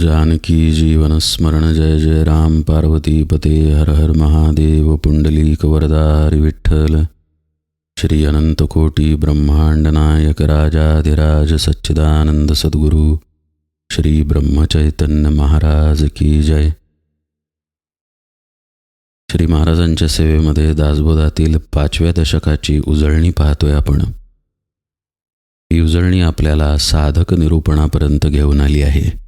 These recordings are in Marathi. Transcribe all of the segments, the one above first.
जानकी जीवन स्मरण जय जय राम पार्वती पते हर हर महादेव पुंडलीक वरदारी विठ्ठल। श्री अनंत कोटी ब्रह्मांड नायक राजाधिराज सच्चिदानंद सद्गुरु। श्री ब्रह्मचैतन्य महाराज की जय। श्री महाराजांच्या सेवेमध्ये दासबोधातील पाचव्या दशकाची उजळणी पाहतोय आपण. ही उजळणी आपल्याला साधक निरूपणापर्यंत घेऊन आली आहे.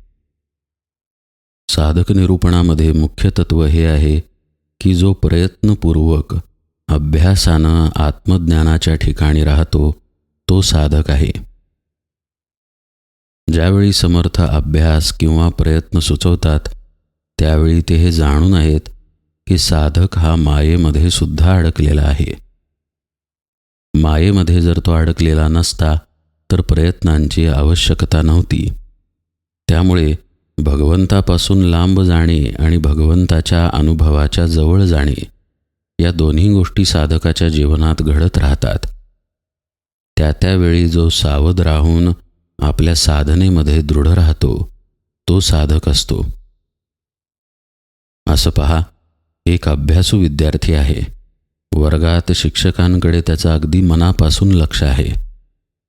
साधक निरूपणामध्ये मुख्य तत्व हे आहे की जो प्रयत्नपूर्वक अभ्यासानं आत्मज्ञानाच्या ठिकाणी राहतो तो साधक आहे. ज्यावेळी समर्थ अभ्यास किंवा प्रयत्न सुचवतात त्यावेळी ते हे जाणून आहेत की साधक हा मायेमध्ये सुद्धा अडकलेला आहे. मायेमध्ये जर तो अडकलेला नसता तर प्रयत्नांची आवश्यकता नव्हती. त्यामुळे भगवंतापासून लांब जाणे आणि भगवंताच्या अनुभवाच्या जवळ जाणे या दोन्ही गोष्टी साधकाच्या जीवनात घडत राहतात. त्या त्यावेळी जो सावध राहून आपल्या साधनेमध्ये दृढ राहतो तो साधक असतो. असं पहा एक अभ्यासू विद्यार्थी आहे. वर्गात शिक्षकांकडे त्याचं अगदी मनापासून लक्ष आहे.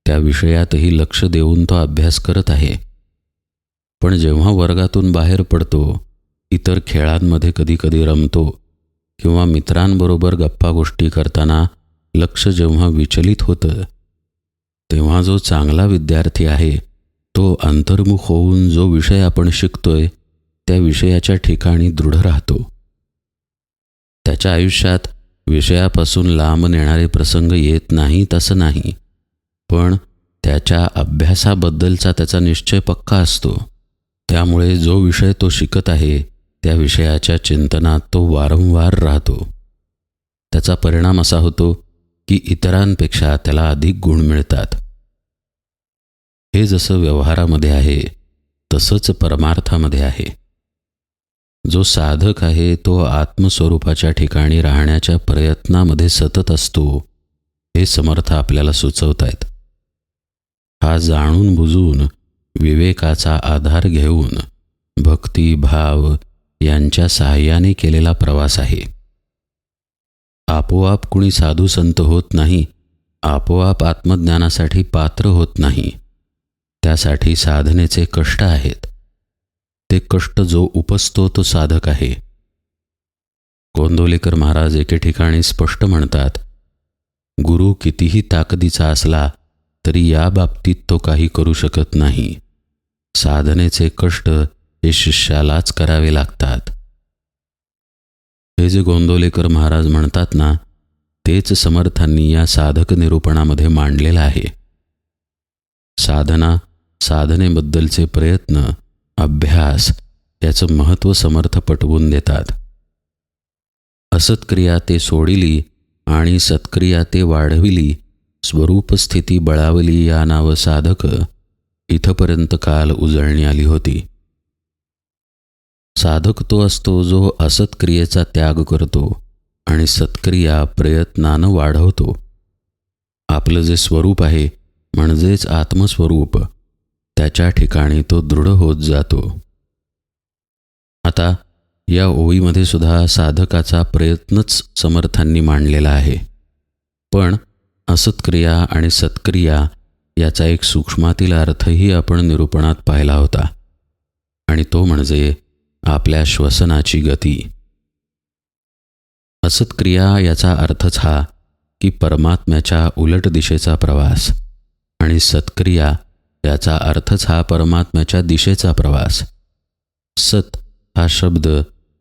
त्या विषयातही लक्ष देऊन तो अभ्यास करत आहे. पण जेव्हा वर्गातून बाहेर पडतो इतर खेळांमध्ये कधीकधी रमतो किंवा मित्रांबरोबर गप्पा गोष्टी करताना लक्ष जेव्हा विचलित होतं तेव्हा जो चांगला विद्यार्थी आहे तो अंतर्मुख होऊन जो विषय आपण शिकतोय त्या विषयाच्या ठिकाणी दृढ राहतो. त्याच्या आयुष्यात विषयापासून लांब नेणारे प्रसंग येत नाहीत असं नाही पण त्याच्या अभ्यासाबद्दलचा त्याचा निश्चय पक्का असतो. त्यामुळे जो विषय तो शिकत आहे त्या विषयाच्या चिंतनात तो वारंवार राहतो. त्याचा परिणाम असा होतो की इतरांपेक्षा त्याला अधिक गुण मिळतात. हे जसं व्यवहारामध्ये आहे तसंच परमार्थामध्ये आहे. जो साधक आहे तो आत्मस्वरूपाच्या ठिकाणी राहण्याच्या प्रयत्नामध्ये सतत असतो हे समर्थ आपल्याला सुचवत आहेत हा जाणून बुजून विवेकाचा आधार घेऊन भक्ती भाव यांच्या सहाय्याने केलेला प्रवास आहे. आपोआप कुणी साधू संत होत नाही आपोआप आत्मज्ञानासाठी पात्र होत नाही. त्यासाठी साधनेचे कष्ट आहेत. ते कष्ट जो उपसतो तो साधक आहे. कोंदोलेकर महाराज एके ठिकाणी स्पष्ट म्हणतात गुरु कितीही ताकदीचा असला तरी या बाबतीत तो काही करू शकत नाही. साधनेचे कष्ट हे शिष्यालाच करावे लागतात. हे जे गोंदोलेकर महाराज म्हणतात ना तेच समर्थांनी या साधक निरूपणामध्ये मांडलेलं आहे. साधना साधनेबद्दलचे प्रयत्न अभ्यास याचं महत्त्व समर्थ पटवून देतात. असत्क्रिया ते सोडिली आणि सत्क्रिया ते वाढविली स्वरूपस्थिती बळावली या नाव साधक इथपर्यंत काल उजळणी आली होती. साधक तो असतो जो असत्क्रियेचा त्याग करतो आणि सत्क्रिया प्रयत्नानं वाढवतो. आपलं जे स्वरूप आहे म्हणजेच आत्मस्वरूप त्याच्या ठिकाणी तो दृढ होत जातो. आता या ओळीमध्ये सुद्धा साधकाचा प्रयत्नच समर्थांनी मांडलेला आहे. पण असत्क्रिया आणि सत्क्रिया याचा एक सूक्ष्मातील अर्थही आपण निरूपणात पाहिला होता. आणि तो म्हणजे आपल्या श्वसनाची गती. असत्क्रिया याचा अर्थच हा की परमात्म्याच्या उलट दिशेचा प्रवास आणि सत्क्रिया याचा अर्थच हा परमात्म्याच्या दिशेचा प्रवास. सत हा शब्द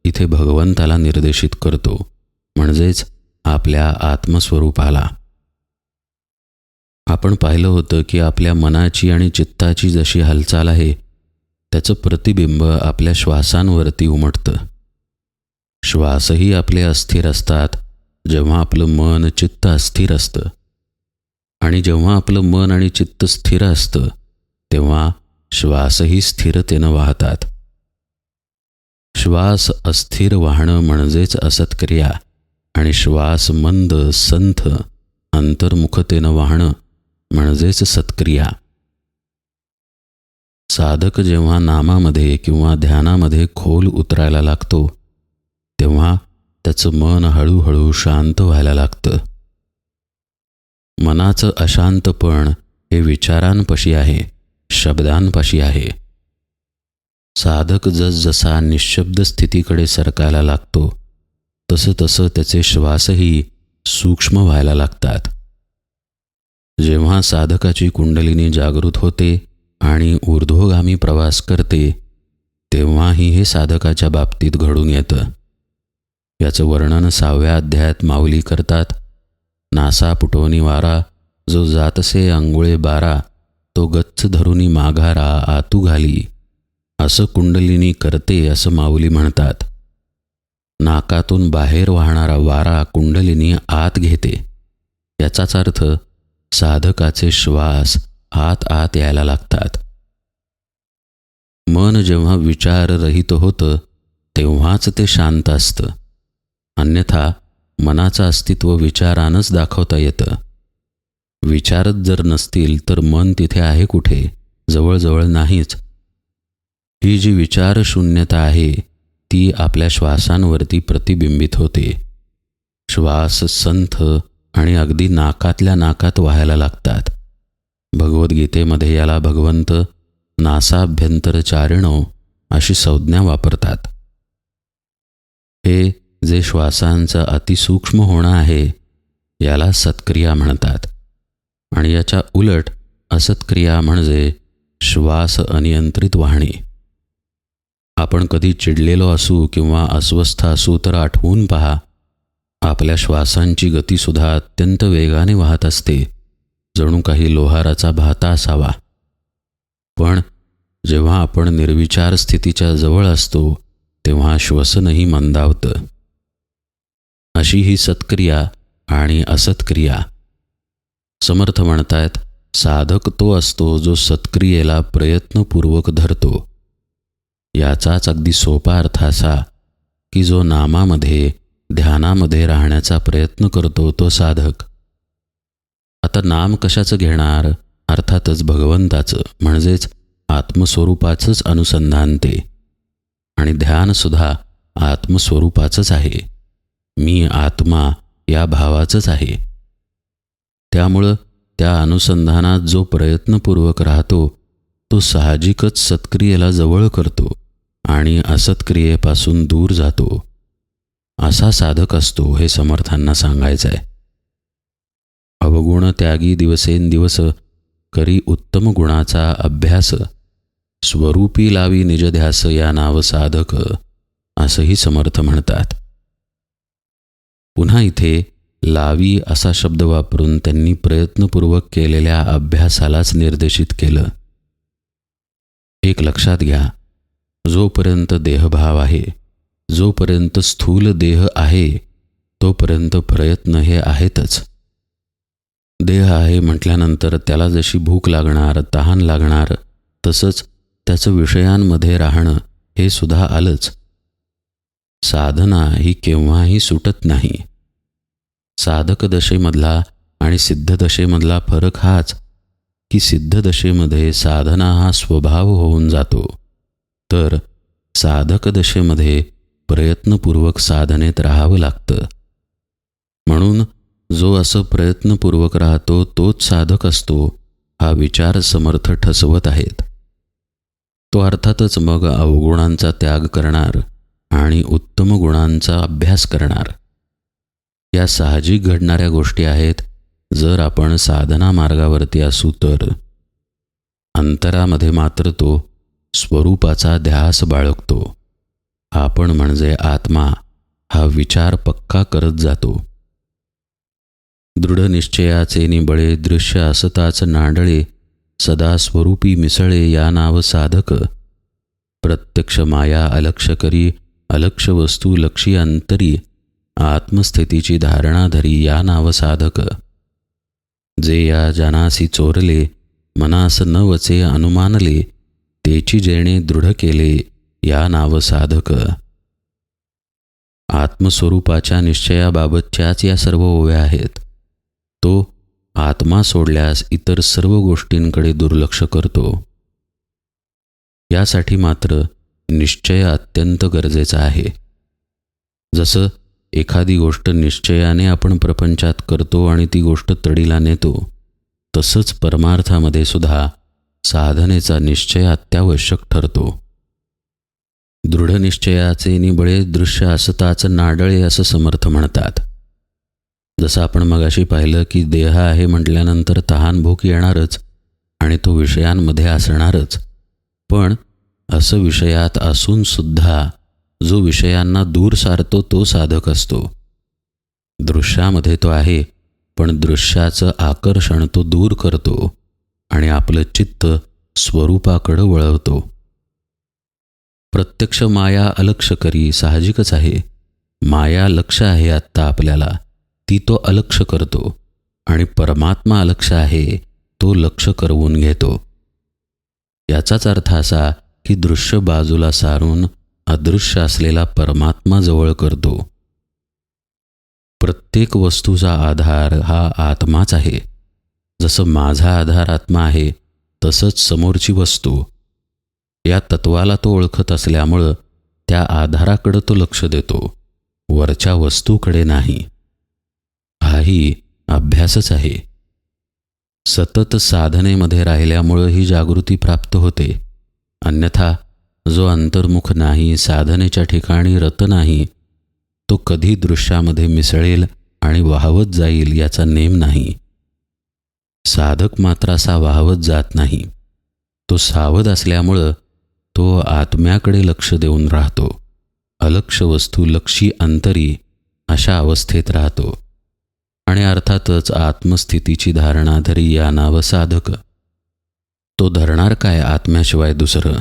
इथे भगवंताला निर्देशित करतो म्हणजेच आपल्या आत्मस्वरूपाला. आपण पाहिलं होतं की आपल्या मनाची आणि चित्ताची जशी हालचाल आहे त्याचं प्रतिबिंब आपल्या श्वासांवरती उमटतं. श्वासही आपले अस्थिर असतात जेव्हा आपलं मन चित्त अस्थिर असतं. आणि जेव्हा आपलं मन आणि चित्त स्थिर असतं तेव्हा श्वासही स्थिरतेनं वाहतात. श्वास अस्थिर वाहणं म्हणजेच असत्क्रिया आणि श्वास मंद संथ अंतर्मुखतेनं वाहणं म्हणजेच सत्क्रिया. साधक जेव्हा नामामध्ये किंवा ध्यानामध्ये खोल उतरायला लागतो तेव्हा त्याचं मन हळूहळू शांत व्हायला लागतं. मनाचं अशांतपण हे विचारांपाशी आहे शब्दांपाशी आहे. साधक जसजसा निशब्द स्थितीकडे सरकायला लागतो तसं तसं त्याचे श्वासही सूक्ष्म व्हायला लागतात. जेव्हा साधकाची कुंडलिनी जागृत होते आणि ऊर्ध्वगामी प्रवास करते तेव्हाही हे साधकाच्या बाबतीत घडून येतं. याचं वर्णन सहाव्या अध्यायात माऊली करतात. नासा पुटवणी वारा जो जातसे अंगुळे बारा तो गच्च धरुनी माघारा आतू घाली. असं कुंडलिनी करते असं माऊली म्हणतात. नाकातून बाहेर वाहणारा वारा कुंडलिनी आत घेते. याचाच अर्थ साधकाचे श्वास आत आत यायला लागतात. मन जेव्हा विचाररहित होतं तेव्हाच ते शांत असतं. अन्यथा मनाचं अस्तित्व विचारानंच दाखवता येतं. विचारच जर नसतील तर मन तिथे आहे कुठे? जवळजवळ नाहीच. ही जी विचारशून्यता आहे ती आपल्या श्वासांवरती प्रतिबिंबित होते. श्वास संथ आणि अगदी नाकातल्या नाकात व्हायला लागतात. भगवद्गीतेमध्ये याला भगवंत नासाभ्यंतरचारिणो अशी संज्ञा वापरतात. हे जे श्वासांचं अतिसूक्ष्म होणं आहे याला सत्क्रिया म्हणतात. आणि याच्या उलट असत्क्रिया म्हणजे श्वास अनियंत्रित वाहणे. आपण कधी चिडलेलो असू किंवा अस्वस्थ असू तर आठवून पहा आपल्या श्वासांची गतीसुद्धा अत्यंत वेगाने वाहत असते. जणू काही लोहाराचा भाता असावा. पण जेव्हा आपण निर्विचार स्थितीच्या जवळ असतो तेव्हा श्वसनही मंदावतं. अशी ही सत्क्रिया आणि असत्क्रिया. समर्थ म्हणतायत साधक तो असतो जो सत्क्रियेला प्रयत्नपूर्वक धरतो. याचाच अगदी सोपा अर्थ असा की जो नामामध्ये ध्यानामध्ये राहण्याचा प्रयत्न करतो तो साधक. आता नाम कशाचं घेणार? अर्थातच भगवंताचं म्हणजेच आत्मस्वरूपाचंच अनुसंधान ते. आणि ध्यानसुद्धा आत्मस्वरूपाचंच आहे. मी आत्मा या भावाचंच आहे. त्यामुळं त्या अनुसंधानात जो प्रयत्नपूर्वक राहतो तो साहजिकच सत्क्रियेला जवळ करतो आणि असत्क्रियेपासून दूर जातो. असा साधक असतो हे समर्थांना सांगायचं आहे अवगुण त्यागी दिवसेंदिवस करी उत्तम गुणाचा अभ्यास. स्वरूपी लावी निजध्यास या नाव साधक असंही समर्थ म्हणतात. पुन्हा इथे लावी असा शब्द वापरून त्यांनी प्रयत्नपूर्वक केलेल्या अभ्यासालाच निर्देशित केलं. एक लक्षात घ्या जोपर्यंत देहभाव आहे जोपर्यंत स्थूल देह आहे तोपर्यंत प्रयत्न हे आहेतच. देह आहे म्हटल्यानंतर त्याला जशी भूक लागणार तहान लागणार तसंच त्याचं विषयांमध्ये राहणं हे सुद्धा आलंच. साधना ही केव्हाही सुटत नाही. साधक दशेमधला आणि सिद्धदशेमधला फरक हाच की सिद्धदशेमध्ये साधना हा स्वभाव होऊन जातो. तर साधक दशेमध्ये प्रयत्नपूर्वक साधनेत राहावं लागतं. म्हणून जो असं प्रयत्नपूर्वक राहतो तोच साधक असतो हा विचार समर्थ ठसवत आहेत. तो अर्थातच मग अवगुणांचा त्याग करणार आणि उत्तम गुणांचा अभ्यास करणार. या साहजिक घडणाऱ्या गोष्टी आहेत जर आपण साधना मार्गावरती असू तर. अंतरामध्ये मात्र तो स्वरूपाचा ध्यास बाळगतो. आपण म्हणजे आत्मा हा विचार पक्का करत जातो. दृढ निश्चयाचे निबळे दृश्य असताच नांडळे सदा स्वरूपी मिसळे या नाव साधक. प्रत्यक्ष माया अलक्ष करी अलक्ष वस्तू लक्षी अंतरी आत्मस्थितीची धारणा धरी या नाव साधक. जे या जनासी चोरले मनास न वचे अनुमानले तेची जेणे दृढ केले. या नावसाधक. आत्मस्वरूपाच्या निश्चयाबाबतच्याच या सर्व ओव्या आहेत. तो आत्मा सोडल्यास इतर सर्व गोष्टींकडे दुर्लक्ष करतो. यासाठी मात्र निश्चय अत्यंत गरजेचा आहे. जसं एखादी गोष्ट निश्चयाने आपण प्रपंचात करतो आणि ती गोष्ट तडीला नेतो तसंच परमार्थामध्ये सुद्धा साधनेचा निश्चय अत्यावश्यक ठरतो. दृढनिश्चयाचे निबळे दृश्य असताच नाडळे असं समर्थ म्हणतात. जसं आपण मगाशी पाहिलं की देह आहे म्हटल्यानंतर तहान भूक येणारच आणि तो विषयांमध्ये असणारच. पण असं विषयात असूनसुद्धा जो विषयांना दूर सारतो तो साधक असतो. दृश्यामध्ये तो आहे पण दृश्याचं आकर्षण तो दूर करतो आणि आपलं चित्त स्वरूपाकडं वळवतो. प्रत्यक्ष माया अलक्ष करी साहजिकच आहे. माया लक्ष आहे आत्ता आपल्याला. ती तो अलक्ष करतो. आणि परमात्मा अलक्ष आहे तो लक्ष करवून घेतो. याचाच अर्थ असा की दृश्य बाजूला सारून अदृश्य असलेला परमात्मा जवळ करतो. प्रत्येक वस्तूचा आधार हा आत्माच आहे. जसं माझा आधार आत्मा आहे तसंच समोरची वस्तू. या तत्वाला तो ओळखत असल्यामुळं त्या आधाराकडं तो लक्ष देतो. वरच्या वस्तूकडे नाही. हाही अभ्यासच आहे. सतत साधनेमध्ये राहिल्यामुळं ही जागृती प्राप्त होते. अन्यथा जो अंतर्मुख नाही साधनेच्या ठिकाणी रत नाही तो कधी दृश्यामध्ये मिसळेल आणि वाहवत जाईल याचा नेम नाही. साधक मात्र असा वाहवत जात नाही. तो सावध असल्यामुळं तो आत्म्याकडे लक्ष देऊन राहतो. अलक्ष वस्तू लक्षी अंतरी अशा अवस्थेत राहतो. आणि अर्थातच आत्मस्थितीची धारणा धरी या नाव साधक. तो धरणार काय आत्म्याशिवाय दुसरं?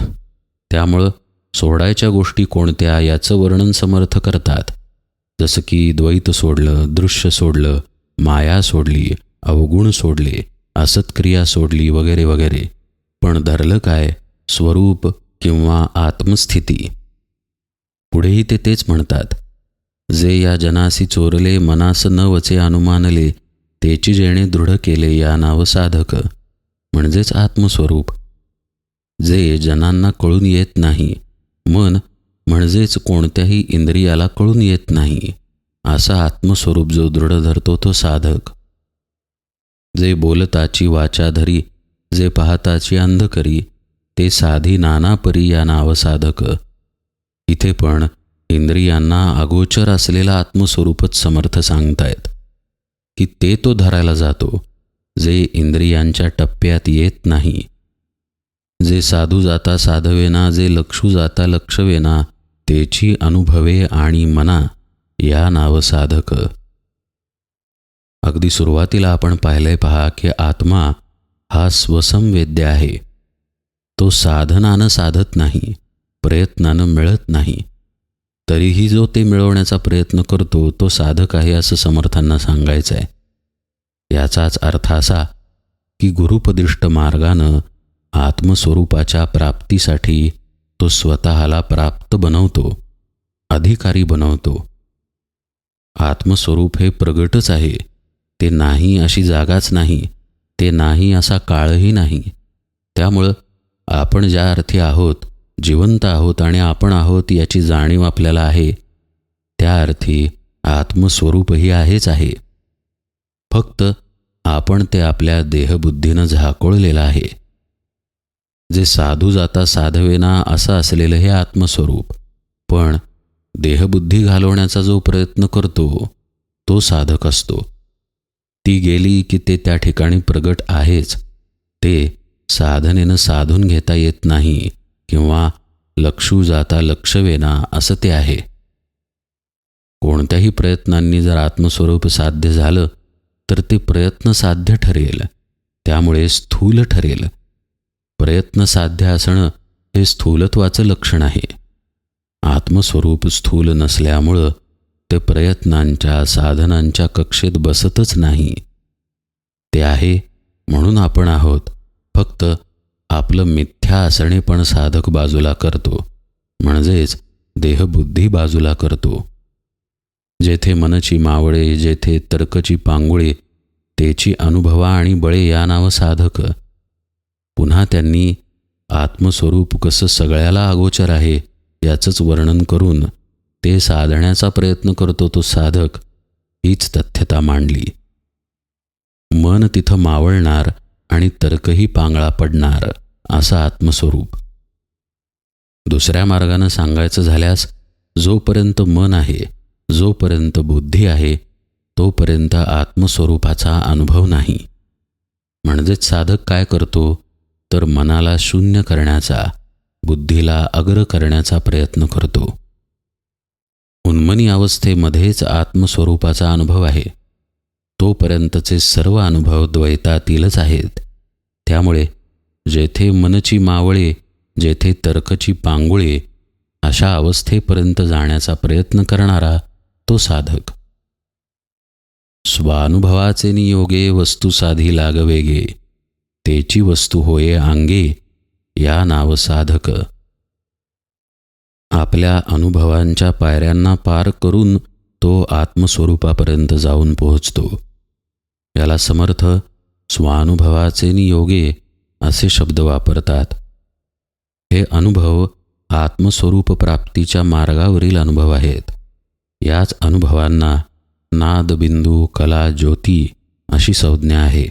त्यामुळं सोडायच्या गोष्टी कोणत्या याचं वर्णन समर्थ करतात. जसं की द्वैत सोडलं दृश्य सोडलं माया सोडली अवगुण सोडले असत्क्रिया सोडली वगैरे वगैरे. पण धरलं काय? स्वरूप किंवा आत्मस्थिती. पुढेही ते तेच म्हणतात. जे या जनासी चोरले मनास न वचे अनुमानले तेची जेणे दृढ केले या नाव साधक. म्हणजेच आत्मस्वरूप. जे जनांना कळून येत नाही मन म्हणजेच कोणत्याही इंद्रियाला कळून येत नाही असा आत्मस्वरूप जो दृढ धरतो तो साधक. जे बोलताची वाचा धरी जे पाहताची अंधकरी ते साधी नाना परी या नावसाधक. इथे पण इंद्रियांना अगोचर असलेला आत्मस्वरूपच समर्थ सांगतायत की ते तो धरायला जातो जे इंद्रियांच्या टप्प्यात येत नाही. जे साधू जाता साधवेना जे लक्षू जाता लक्षवेना तेची अनुभवे आणि मना या नावसाधक. अगदी सुरुवातीला आपण पाहिलंय पहा की आत्मा हा स्वसंवेद्य आहे. तो साधनानं साधत नाही प्रयत्नानं मिळत नाही. तरीही जो ते मिळवण्याचा प्रयत्न करतो तो साधक आहे असं समर्थांना सांगायचं आहे याचाच अर्थ असा की गुरुपदिष्ट मार्गानं आत्मस्वरूपाच्या प्राप्तीसाठी तो स्वतःला प्राप्त बनवतो अधिकारी बनवतो. आत्मस्वरूप हे प्रगटच आहे ते नाही अशी जागाच नाही ते नाही असा काळही नाही. त्यामुळं आपण ज्या अर्थी आहोत जिवंत आहोत आणि आपण आहोत याची जाणीव आपल्याला आहे त्या अर्थी आत्मस्वरूपही आहेच आहे. फक्त आपण ते आपल्या देहबुद्धीनं झाकोळलेलं आहे. जे साधू जाता साधवेना असं असलेलं हे आत्मस्वरूप पण देहबुद्धी घालवण्याचा जो प्रयत्न करतो तो साधक असतो. ती गेली की ते त्या ठिकाणी प्रगट आहेच ते साधनेनं साधून घेता येत नाही किंवा लक्षू जाता लक्षवेना असं ते आहे. कोणत्याही प्रयत्नांनी जर आत्मस्वरूप साध्य झालं तर ते प्रयत्न साध्य ठरेल त्यामुळे स्थूल ठरेल. प्रयत्न साध्य असणं हे स्थूलत्वाचं लक्षण आहे. आत्मस्वरूप स्थूल नसल्यामुळं ते प्रयत्नांच्या साधनांच्या कक्षेत बसतच नाही. ते आहे म्हणून आपण आहोत. फक्त आपलं मिथ्या असणे पण साधक बाजूला करतो. म्हणजेच देहबुद्धी बाजूला करतो. जेथे मनची मावळे जेथे तर्कची पांगुळे तेची अनुभवा आणि बळे या नाव साधक. पुन्हा त्यांनी आत्मस्वरूप कसं सगळ्याला अगोचर आहे याचंच वर्णन करून ते साधण्याचा प्रयत्न करतो तो साधक हीच तथ्यता मांडली. मन तिथं मावळणार आणि तर्कही पांगळा पडणार असं आत्मस्वरूप. दुसऱ्या मार्गानं सांगायचं झाल्यास जोपर्यंत मन आहे जोपर्यंत बुद्धी आहे तोपर्यंत आत्मस्वरूपाचा अनुभव नाही. म्हणजेच साधक काय करतो तर मनाला शून्य करण्याचा बुद्धीला अग्र करण्याचा प्रयत्न करतो. उन्मनी अवस्थेमध्येच आत्मस्वरूपाचा अनुभव आहे. तोपर्यंतचे सर्व अनुभव द्वैतातीलच आहेत. त्यामुळे जेथे मनची मावळे जेथे तर्कची पांगुळे अशा अवस्थेपर्यंत जाण्याचा प्रयत्न करणारा तो साधक. स्वानुभवाचे नियोगे वस्तू साधी लागवेगे तेची वस्तू होये आंगे या नाव साधक. आपल्या अनुभवांच्या पायऱ्यांना पार करून तो आत्मस्वरूपापर्यंत जाऊन पोहोचतो. याला समर्थ स्वानुभवाचे नियोगे असे शब्द वापरतात. हे अनुभव आत्मस्वरूप प्राप्तीच्या मार्गावरील अनुभव आहेत. याच अनुभवांना नादबिंदू कला ज्योती अशी संज्ञा आहे.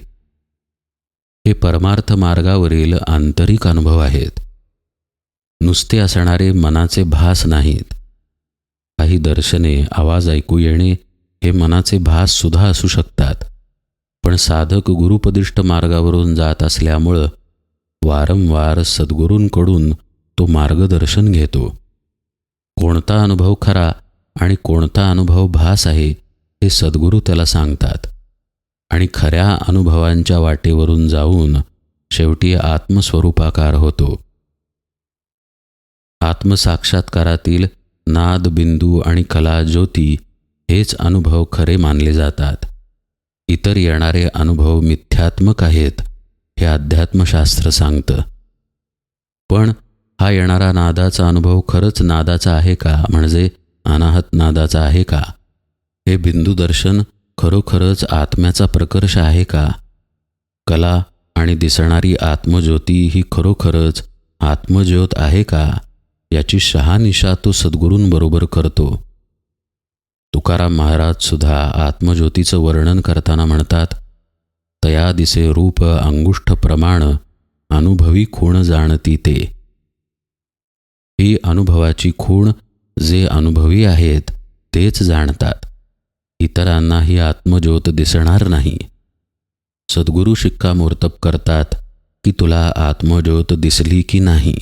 हे परमार्थ मार्गावरील आंतरिक अनुभव आहेत. नुसते असणारे मनाचे भास नाहीत. काही दर्शने आवाज ऐकू येणे हे मनाचे भास सुद्धा असू शकतात. पण साधक गुरुपदिष्ट मार्गावरून जात असल्यामुळं वारंवार सद्गुरूंकडून तो मार्गदर्शन घेतो. कोणता अनुभव खरा आणि कोणता अनुभव भास आहे हे सद्गुरू त्याला सांगतात. आणि खऱ्या अनुभवांच्या वाटेवरून जाऊन शेवटी आत्मस्वरूपाकार होतो. आत्मसाक्षात्कारातील नाद बिंदू आणि कला ज्योती हेच अनुभव खरे मानले जातात. इतर येणारे अनुभव मिथ्यात्मक आहेत हे अध्यात्मशास्त्र सांगतं. पण हा येणारा नादाचा अनुभव खरंच नादाचा आहे का? म्हणजे अनाहत नादाचा आहे का? हे बिंदूदर्शन खरोखरच आत्म्याचा प्रकर्ष आहे का? कला आणि दिसणारी आत्मज्योती ही खरोखरच आत्मज्योत आहे का? याची शहानिशा तो सद्गुरूंबरोबर करतो. तुकाराम महाराज सुद्धा आत्मज्योतीचं वर्णन करताना म्हणतात तया दिसे रूप अंगुष्ठ प्रमाण अनुभवी खूण जाणती ते. ही अनुभवाची खूण जे अनुभवी आहेत तेच जाणतात. इतरांना ही आत्मज्योत दिसणार नाही. सद्गुरू शिक्कामोर्तब करतात की तुला आत्मज्योत दिसली की नाही.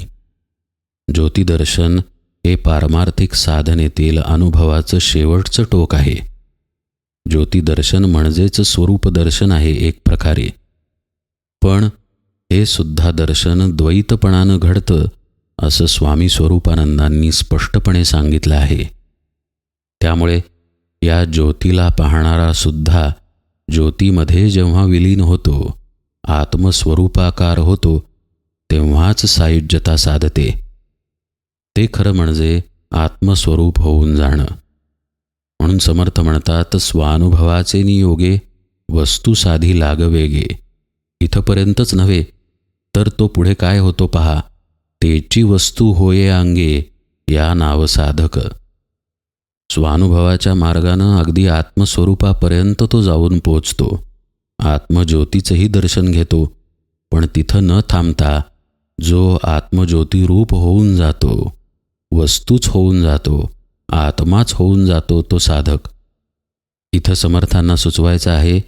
ज्योतिदर्शन हे पारमार्थिक साधनेतील अनुभवाचं शेवटचं टोक आहे. ज्योतिदर्शन म्हणजेच स्वरूपदर्शन आहे एक प्रकारे. पण हे सुद्धा दर्शन द्वैतपणानं घडतं असं स्वामी स्वरूपानंदांनी स्पष्टपणे सांगितलं आहे. त्यामुळे या ज्योतीला पाहणारा सुद्धा ज्योतीमध्ये जेव्हा विलीन होतो आत्मस्वरूपाकार होतो तेव्हाच सायुज्यता साधते. ते खरं म्हणजे आत्मस्वरूप होऊन जाणं. म्हणून समर्थ म्हणतात स्वानुभवाचे नियोगे वस्तू साधी लागवेगे. इथंपर्यंतच नव्हे तर तो पुढे काय होतो पहा. तेची वस्तू होये अंगे या नाव साधक. स्वानुभवाच्या मार्गानं अगदी आत्मस्वरूपापर्यंत तो जाऊन पोचतो. आत्मज्योतीचंही दर्शन घेतो. पण तिथं न थांबता जो आत्मज्योतिरूप होऊन जातो. वस्तूच होऊन जातो आत्माच होऊन जातो तो साधक. इथं समर्थांना सुचवायचं आहे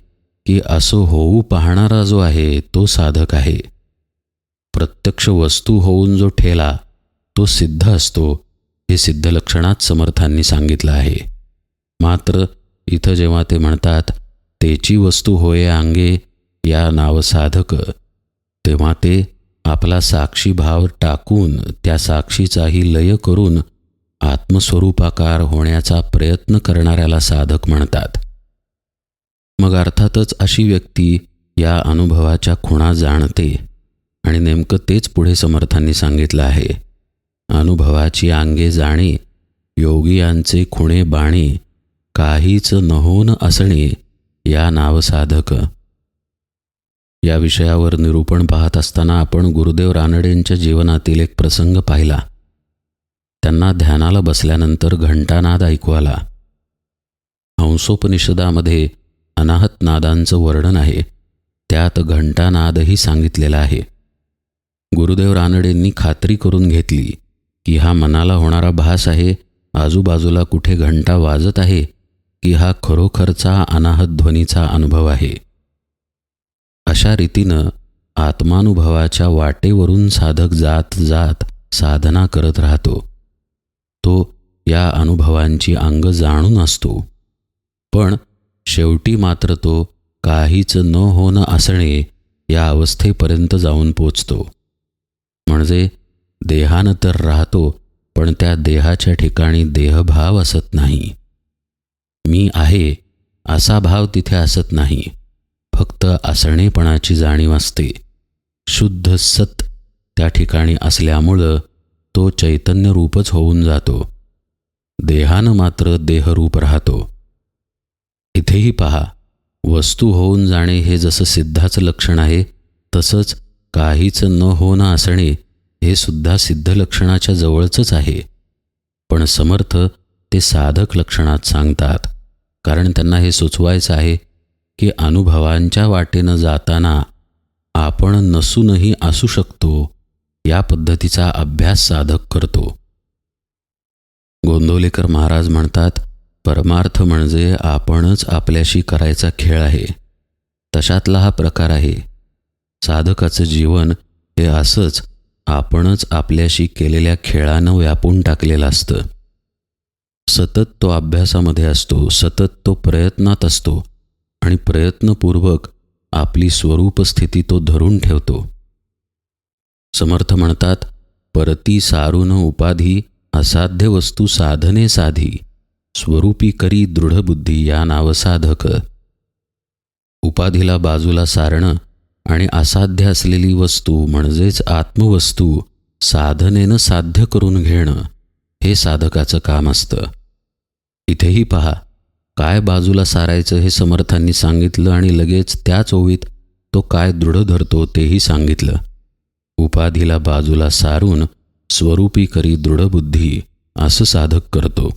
की असं होऊ पाहणारा जो आहे तो साधक आहे. प्रत्यक्ष वस्तू होऊन जो ठेला तो सिद्ध असतो हे सिद्ध लक्षणात समर्थांनी सांगितलं आहे. मात्र इथं जेव्हा ते म्हणतात तेची वस्तू होय अंगे या नाव साधक तेव्हा ते आपला साक्षी भाव टाकून त्या साक्षीचाही लय करून आत्मस्वरूपाकार होण्याचा प्रयत्न करणाऱ्याला साधक म्हणतात. मग अर्थातच अशी व्यक्ती या अनुभवाच्या खुणा जाणते आणि नेमकं तेच पुढे समर्थांनी सांगितलं आहे. अनुभवाची अंगे जाणे योगियांचे खुणे बाणे काहीच नहोन असणे या नावसाधक या विषयावर निरूपण पाहत असताना आपण गुरुदेव रानडेंच्या जीवनातील एक प्रसंग पाहिला. त्यांना ध्यानाला बसल्यानंतर घंटानाद ऐकू आला. हंसोपनिषदामध्ये अनाहत नादांचं वर्णन आहे. त्यात घंटानादही सांगितलेला आहे. गुरुदेव रानडेंनी खात्री करून घेतली की हा मनाला होणारा भास आहे आजूबाजूला कुठे घंटा वाजत आहे की हा खरोखरचा अनाहत ध्वनीचा अनुभव आहे. अशा रीतीनं आत्मानुभवाच्या वाटेवरून साधक जात जात साधना करत राहतो. तो या अनुभवांची अंग जाणून असतो. पण शेवटी मात्र तो काहीच न होणं असणे या अवस्थेपर्यंत जाऊन पोचतो. म्हणजे देहानं तर राहतो पण त्या देहाच्या ठिकाणी देहभाव असत नाही. मी आहे असा भाव तिथे असत नाही. फक्त असणेपणाची जाणीव असते. शुद्ध सत त्या ठिकाणी असल्यामुळं तो चैतन्य रूपच होऊन जातो. देहानं मात्र देहरूप राहतो. इथेही पहा वस्तू होऊन जाणे हे जसं सिद्धाचं लक्षण आहे तसंच काहीच न होणं असणे हे सुद्धा सिद्ध लक्षणाच्या जवळचंच आहे. पण समर्थ ते साधक लक्षणात सांगतात कारण त्यांना हे सुचवायचं आहे की अनुभवांच्या वाटेनं जाताना आपण नसूनही असू शकतो या पद्धतीचा अभ्यास साधक करतो. गोंदवलेकर महाराज म्हणतात परमार्थ म्हणजे आपणच आपल्याशी करायचा खेळ आहे. तशातला हा प्रकार आहे. साधकाचं जीवन हे असंच आपणच आपल्याशी केलेल्या खेळानं व्यापून टाकलेलं असतं. सतत तो अभ्यासामध्ये असतो सतत तो प्रयत्नात असतो. आणि प्रयत्नपूर्वक आपली स्वरूप स्थिती तो धरून ठेवतो. समर्थ म्हणतात परती सारून उपाधी असाध्य वस्तू साधने साधी स्वरूपी करी दृढबुद्धी या नावसाधक उपाधीला बाजूला सारणं आणि असाध्य असलेली वस्तू म्हणजेच आत्मवस्तू साधनेनं साध्य करून घेणं हे साधकाचं काम असतं. इथेही पहा काय बाजूला सारायचं हे समर्थांनी सांगितलं आणि लगेच त्याच ओवीत तो काय दृढ धरतो तेही सांगितलं. उपाधीला बाजूला सारून स्वरूपी करी दृढबुद्धी असं साधक करतो.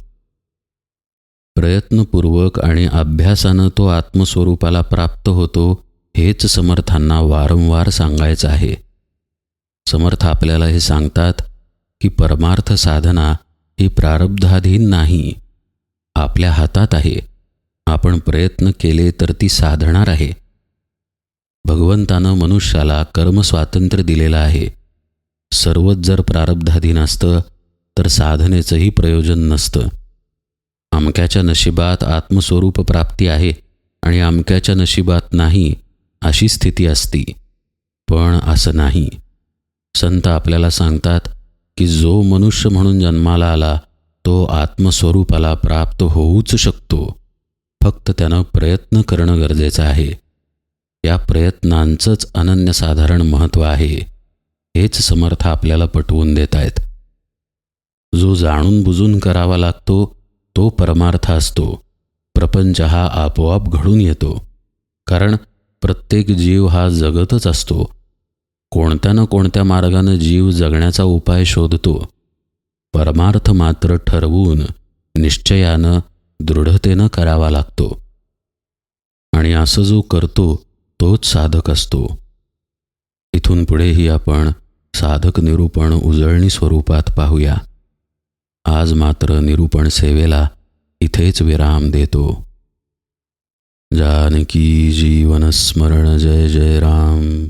प्रयत्नपूर्वक आणि अभ्यासानं तो आत्मस्वरूपाला प्राप्त होतो हेच समर्थांना वारंवार सांगायचं आहे. समर्थ आपल्याला हे सांगतात की परमार्थ साधना ही प्रारब्धाधीन नाही. आपल्या हातात आहे. आपण प्रयत्न केले तर ती साधणार आहे. भगवंतानं मनुष्याला कर्मस्वातंत्र्य दिलेलं आहे. सर्वच जर प्रारब्धाधीन असतं तर साधनेचंही प्रयोजन नसतं. अमक्याच्या नशिबात आत्मस्वरूप प्राप्ती आहे आणि अमक्याच्या नशिबात नाही अशी स्थिती असती. पण असं नाही. संत आपल्याला सांगतात की जो मनुष्य म्हणून जन्माला आला तो आत्मस्वरूपाला प्राप्त होऊच शकतो. फक्त त्यानं प्रयत्न करणं गरजेचं आहे. या प्रयत्नांचंच अनन्यसाधारण महत्त्व आहे. हेच समर्थ आपल्याला पटवून देत आहेत. जो जाणून बुजून करावा लागतो तो परमार्थ असतो. प्रपंच हा आपोआप घडून येतो. कारण प्रत्येक जीव हा जगतच असतो. कोणत्या ना कोणत्या मार्गानं जीव जगण्याचा उपाय शोधतो परमार्थ मात्र ठरवून निश्चयानं दृढतेनं करावा लागतो. आणि असं जो करतो तोच साधक असतो. इथून पुढेही आपण साधक निरूपण उजळणी स्वरूपात पाहूया. आज मात्र निरूपण सेवेला इथेच विराम देतो. जानकी जीवन स्मरण जय जय राम.